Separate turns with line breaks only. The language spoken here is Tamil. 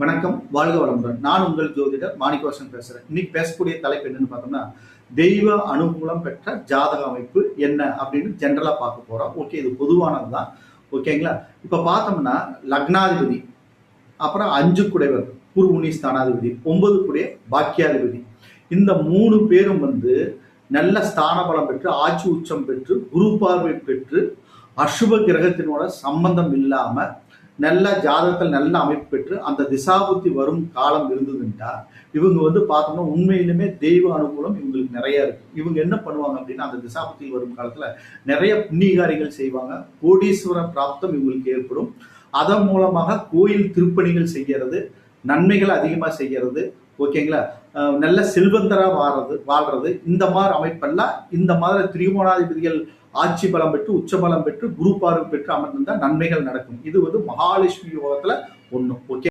வணக்கம் வாழ்க வளமுடன். நான் உங்கள் ஜோதிடர் மாணிக்கவாசன் பேசுறேன். இன்னைக்கு பேசக்கூடிய தலைப்பு என்னன்னு பார்த்தோம்னா தெய்வ அனுகூலம் பெற்ற ஜாதக அமைப்பு என்ன அப்படின்னு ஜென்ரலா பார்க்க போறோம். ஓகே இது பொதுவானது தான் ஓகேங்களா இப்போ பார்த்தோம்னா லக்னாதிபதி அப்புறம் அஞ்சு குடைவர் குருமுனி ஸ்தானாதிபதி ஒன்பது குடைய பாக்கியாதிபதி. இந்த மூணு பேரும் வந்து நல்ல ஸ்தான பலம் பெற்று ஆட்சி உச்சம் பெற்று குரு பார்வை பெற்று அசுப கிரகத்தினோட சம்பந்தம் இல்லாமல் நல்ல ஜாதகத்தில் நல்ல அமைப்பு பெற்று அந்த திசாபுத்தி வரும் காலம் இருந்ததுன்ட்டா இவங்க வந்து பார்த்தோம்னா உண்மையிலுமே தெய்வ அனுகூலம் இவங்களுக்கு நிறைய இருக்கு. இவங்க என்ன பண்ணுவாங்க அப்படின்னா அந்த திசாபுத்தி வரும் காலத்துல நிறைய புண்ணியகாரிகள் செய்வாங்க. கோடீஸ்வர பிராப்தம் இவங்களுக்கு ஏற்படும். அதன் மூலமாக கோயில் திருப்பணிகள் செய்கிறது நன்மைகளை அதிகமாக செய்கிறது ஓகேங்களா? நல்ல செல்வந்தரா வாழ்றது வாழ்றது. இந்த மாதிரி அமைப்பெல்லாம் இந்த மாதிரி திரிகோணாதிபதிகள் ஆட்சி பலம் பெற்று உச்ச பலம் பெற்று குரு பார்வை பெற்று அமர்ந்திருந்தால் நன்மைகள் நடக்கும். இது வந்து மகாலட்சுமி யோகத்தில் ஒன்று ஓகே?